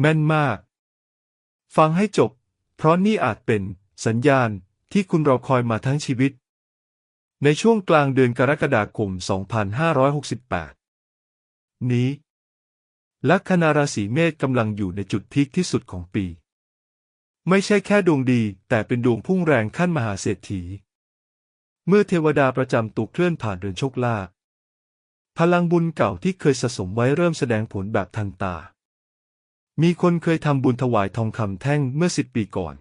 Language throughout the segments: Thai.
แม่นมาก ฟังให้จบ เพราะนี่อาจเป็นสัญญาณที่คุณรอคอยมาทั้งชีวิต ในช่วงกลางเดือนกรกฎาคม 2568 นี้ ลัคนาราศีเมษกำลังอยู่ในจุดพีคที่สุดของปี ไม่ใช่แค่ดวงดี แต่เป็นดวงพุ่งแรงขั้นมหาเศรษฐี เมื่อเทวดาประจำตัวเคลื่อนผ่านเรือนโชคลาภพลังบุญเก่าที่เคยสะสมไว้เริ่มแสดงผลแบบทันตา มีคนเคยทำบุญถวายทองคำแท่งเมื่อสิบปีก่อน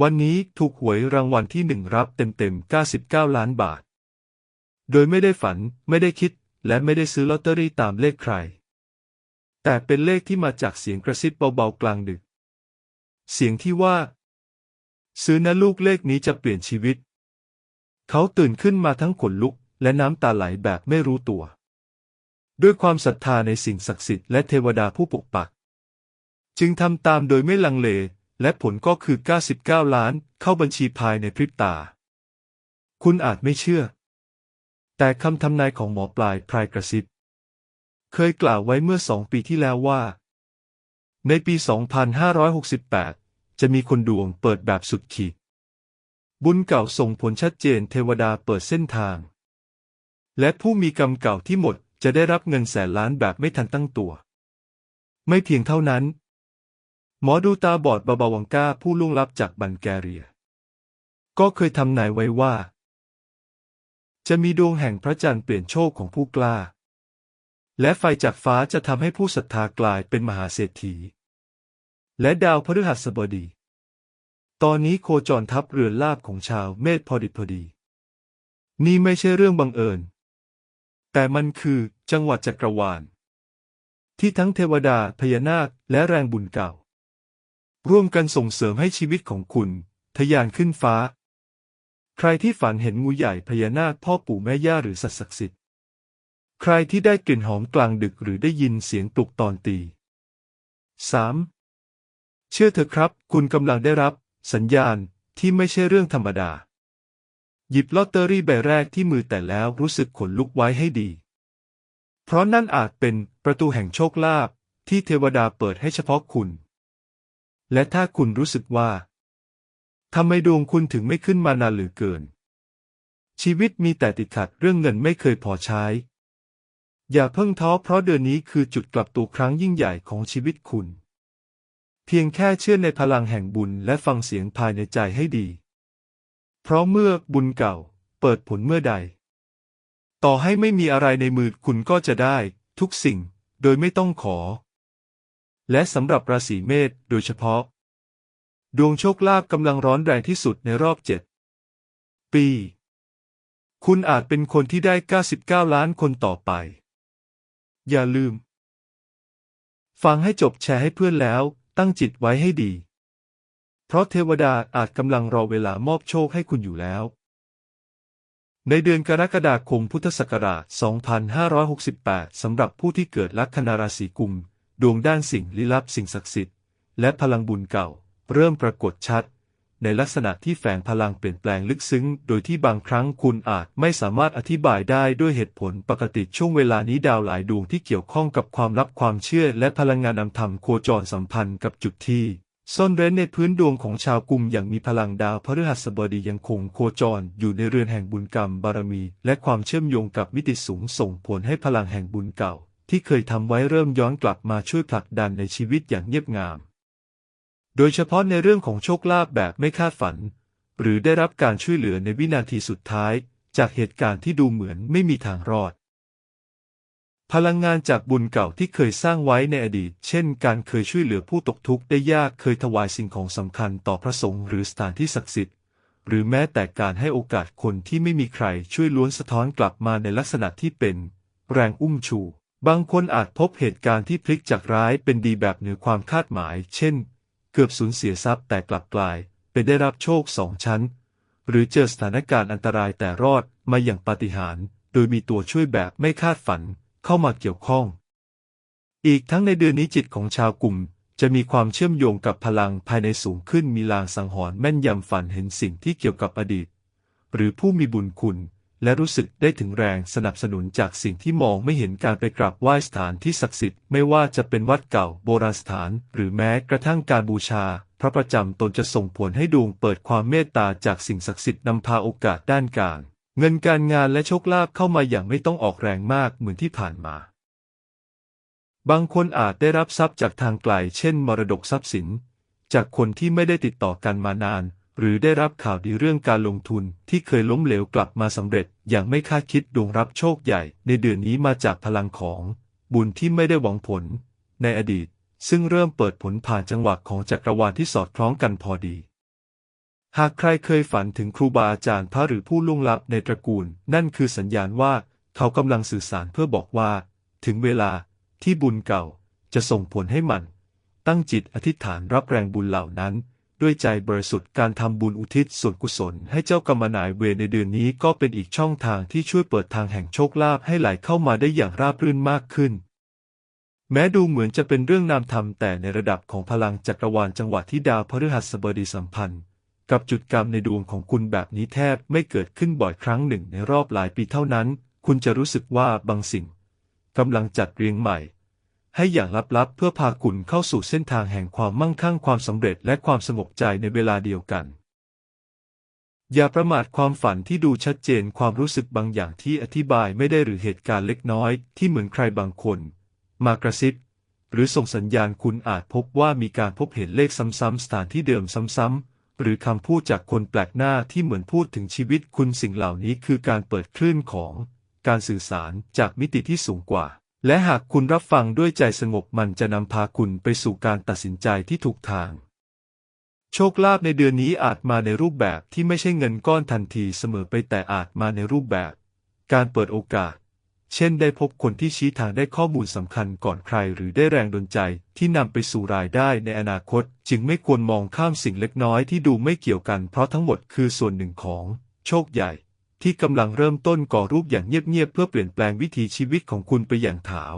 วันนี้ถูกหวยรางวัลที่หนึ่งรับเต็มๆ 99 ล้านบาท โดยไม่ได้ฝัน ไม่ได้คิด และไม่ได้ซื้อลอตเตอรี่ตามเลขใคร แต่เป็นเลขที่มาจากเสียงกระซิบเบาๆ กลางดึก เสียงที่ว่า ซื้อนะลูกเลขนี้จะเปลี่ยนชีวิต เขาตื่นขึ้นมาทั้งขนลุก และน้ำตาไหลแบบไม่รู้ตัว ด้วยความศรัทธาในสิ่งศักดิ์สิทธิ์และเทวดาผู้ปกปัก จึงทำตามโดยไม่ลังเล และผลก็คือ 99 ล้านเข้าบัญชีภายในพริบตา คุณอาจไม่เชื่อ แต่คำทำนายของหมอปลายพรายกระซิบ เคยกล่าวไว้เมื่อสองปีที่แล้วว่า ในปี 2568 จะมีคนดวงเปิดแบบสุดขีด บุญเก่าส่งผลชัดเจนเทวดาเปิดเส้นทาง และผู้มีกรรมเก่าที่หมดจะได้รับเงินแสนล้านแบบไม่ทันตั้งตัว ไม่เพียงเท่านั้น หมอดูตาบอดบาบาวังกาผู้ล่วงลับจากบันแกเรีย ก็เคยทำนายไว้ว่า จะมีดวงแห่งพระจันทร์เปลี่ยนโชคของผู้กล้า และไฟจากฟ้าจะทำให้ผู้ศรัทธากลายเป็นมหาเศรษฐี และดาวพฤหัสบดี ตอนนี้โคจรทับเรือนลาบของชาวเมษพอดิพอดี นี่ไม่ใช่เรื่องบังเอิญ แต่มันคือจังหวัดจักรวาล ที่ทั้งเทวดาพญานาคและแรงบุญเก่า ร่วมกันส่งเสริมให้ชีวิตของคุณ ทะยานขึ้นฟ้า ใครที่ฝันเห็นงูใหญ่พญานาคพ่อปู่แม่ย่าหรือสัตว์ศักดิ์สิทธิ์ ใครที่ได้กลิ่นหอมกลางดึกหรือได้ยินเสียงปลุกตอนตี 3. เชื่อเถอะครับ คุณกำลังได้รับ สัญญาณที่ไม่ใช่เรื่องธรรมดา หยิบลอตเตอรี่ใบแรกที่มือแต่แล้วรู้สึกขนลุกไว้ให้ดี เพราะนั่นอาจเป็นประตูแห่งโชคลาภที่เทวดาเปิดให้เฉพาะคุณ และถ้าคุณรู้สึกว่าทำไมดวงคุณถึงไม่ขึ้นมานานหลือเกิน ชีวิตมีแต่ติดขัดเรื่องเงินไม่เคยพอใช้ อย่าเพิ่งท้อเพราะเดือนนี้คือจุดกลับตัวครั้งยิ่งใหญ่ของชีวิตคุณ เพียงแค่เชื่อในพลังแห่งบุญและฟังเสียงภายในใจให้ดี เพราะเมื่อบุญเก่าเปิดผลเมื่อใด ต่อให้ไม่มีอะไรในมือคุณก็จะได้ทุกสิ่งโดยไม่ต้องขอ และสำหรับราศีเมษโดยเฉพาะ ดวงโชคลาภกำลังร้อนแรงที่สุดในรอบเจ็ดปี คุณอาจเป็นคนที่ได้ 99 ล้านคนต่อไป อย่าลืม ฟังให้จบแชร์ให้เพื่อนแล้วตั้งจิตไว้ให้ดี เพราะเทวดาอาจกำลังรอเวลามอบโชคให้คุณอยู่แล้ว ในเดือนกรกฎาคมพุทธศักราช 2568 สำหรับผู้ที่เกิดลัคนาราศีกุม ดวงด้านสิ่งลี้ลับสิ่งศักดิ์สิทธิ์ และพลังบุญเก่า เริ่มปรากฏชัด ในลักษณะที่แฝงพลังเปลี่ยนแปลงลึกซึ้ง โดยที่บางครั้งคุณอาจไม่สามารถอธิบายได้ด้วยเหตุผลปกติช่วงเวลานี้ดาวหลายดวงที่เกี่ยวข้องกับความลับความเชื่อ และพลังงานนำธรรมโคจรสัมพันธ์กับจุดที่ซ่อนเร้นในพื้นดวงของชาวกลุ่มอย่างมีพลังดาวพฤหัสบดียังคงโคจรอยู่ในเรือนแห่งบุญกรรมบารมี และความเชื่อมโยงกับมิติสูงส่งผลให้พลังแห่งบุญเก่า ที่เคยทำไว้เริ่มย้อนกลับมาช่วยผลักดันในชีวิตอย่างเงียบงาม โดยเฉพาะในเรื่องของโชคลาภแบบไม่คาดฝัน หรือได้รับการช่วยเหลือในวินาทีสุดท้าย จากเหตุการณ์ที่ดูเหมือนไม่มีทางรอด พลังงานจากบุญเก่าที่เคยสร้างไว้ในอดีต เช่น การเคยช่วยเหลือผู้ตกทุกข์ได้ยากเคยถวายสิ่งของสำคัญต่อพระสงฆ์หรือสถานที่ศักดิ์สิทธิ์หรือแม้แต่การให้โอกาสคนที่ไม่มีใครช่วยล้วนสะท้อนกลับมาในลักษณะที่เป็น แรงอุ้มชู บางคนอาจพบเหตุการณ์ที่พลิกจากร้ายเป็นดีแบบเหนือความคาดหมาย เช่น เกือบสูญเสียทรัพย์แต่กลับกลาย เป็นได้รับโชคสองชั้น หรือเจอสถานการณ์อันตรายแต่รอดมาอย่างปาฏิหาริย์ โดยมีตัวช่วยแบบไม่คาดฝันเข้ามาเกี่ยวข้อง อีกทั้งในเดือนนี้จิตของชาวกลุ่ม จะมีความเชื่อมโยงกับพลังภายในสูงขึ้นมีลางสังหรณ์แม่นยำฝันเห็นสิ่งที่เกี่ยวกับอดีต หรือผู้มีบุญคุณ และรู้สึกได้ถึงแรงสนับสนุนจากสิ่งที่มองไม่เห็นการไปกราบไหว้สถานที่ศักดิ์สิทธิ์ไม่ว่าจะเป็นวัดเก่าโบราณสถาน หรือแม้กระทั่งการบูชา พระประจำตนจะส่งผลให้ดวงเปิดความเมตตาจากสิ่งศักดิ์สิทธิ์นำพาโอกาสด้านการ เงินการงานและโชคลาภเข้ามาอย่างไม่ต้องออกแรงมากเหมือนที่ผ่านมา บางคนอาจได้รับทรัพย์จากทางไกล เช่น มรดกทรัพย์สิน จากคนที่ไม่ได้ติดต่อกันมานาน หรือได้รับข่าวดีเรื่องการลงทุนที่เคยล้มเหลวกลับมาสำเร็จอย่างไม่คาดคิดดวงรับโชคใหญ่ในเดือนนี้มาจากพลังของบุญที่ไม่ได้หวังผล ในอดีต ซึ่งเริ่มเปิดผลผ่านจังหวะของจักรวาลที่สอดคล้องกันพอดี หากใครเคยฝันถึงครูบาอาจารย์พระหรือผู้ล่วงลับในตระกูล นั่นคือสัญญาณว่าเขากำลังสื่อสารเพื่อบอกว่า ถึงเวลาที่บุญเก่าจะส่งผลให้มัน ตั้งจิตอธิษฐานรับแรงบุญเหล่านั้น ด้วยใจบริสุทธิ์การทำบุญอุทิศส่วนกุศลให้เจ้ากรรมนายเวรในเดือนนี้ก็เป็นอีกช่องทางที่ช่วยเปิดทางแห่งโชคลาภให้ไหลเข้ามาได้อย่างราบรื่นมากขึ้น แม้ดูเหมือนจะเป็นเรื่องนามธรรมแต่ในระดับของพลังจักรวาลจังหวะที่ดาวพฤหัสบดีสัมพันธ์ กับจุดกรรมในดวงของคุณแบบนี้แทบไม่เกิดขึ้นบ่อยครั้งหนึ่งในรอบหลายปีเท่านั้น คุณจะรู้สึกว่าบางสิ่งกำลังจัดเรียงใหม่ ให้อย่างลับๆ เพื่อพาคุณเข้าสู่เส้นทางแห่งความมั่งคั่งความสำเร็จและความสงบใจในเวลาเดียวกัน อย่าประมาทความฝันที่ดูชัดเจนความรู้สึกบางอย่างที่อธิบายไม่ได้หรือเหตุการณ์เล็กน้อยที่เหมือนใครบางคน มากระซิบ หรือส่งสัญญาณคุณอาจพบว่ามีการพบเห็นเลขซ้ำๆสถานที่เดิมซ้ำๆหรือคำพูดจากคนแปลกหน้าที่เหมือนพูดถึงชีวิตคุณสิ่งเหล่านี้คือการเปิดคลื่นของ การสื่อสารจากมิติที่สูงกว่า และหากคุณรับฟังด้วยใจสงบมันจะนำพาคุณไปสู่การตัดสินใจที่ถูกทาง โชคลาภในเดือนนี้อาจมาในรูปแบบที่ไม่ใช่เงินก้อนทันทีเสมอไปแต่อาจมาในรูปแบบ การเปิดโอกาส เช่นได้พบคนที่ชี้ทางได้ข้อมูลสำคัญก่อนใครหรือได้แรงดลใจที่นำไปสู่รายได้ในอนาคต จึงไม่ควรมองข้ามสิ่งเล็กน้อยที่ดูไม่เกี่ยวกันเพราะทั้งหมดคือส่วนหนึ่งของ โชคใหญ่ ที่กำลังเริ่มต้นก่อรูปอย่างเงียบๆเพื่อเปลี่ยนแปลงวิถีชีวิตของคุณไปอย่างถาว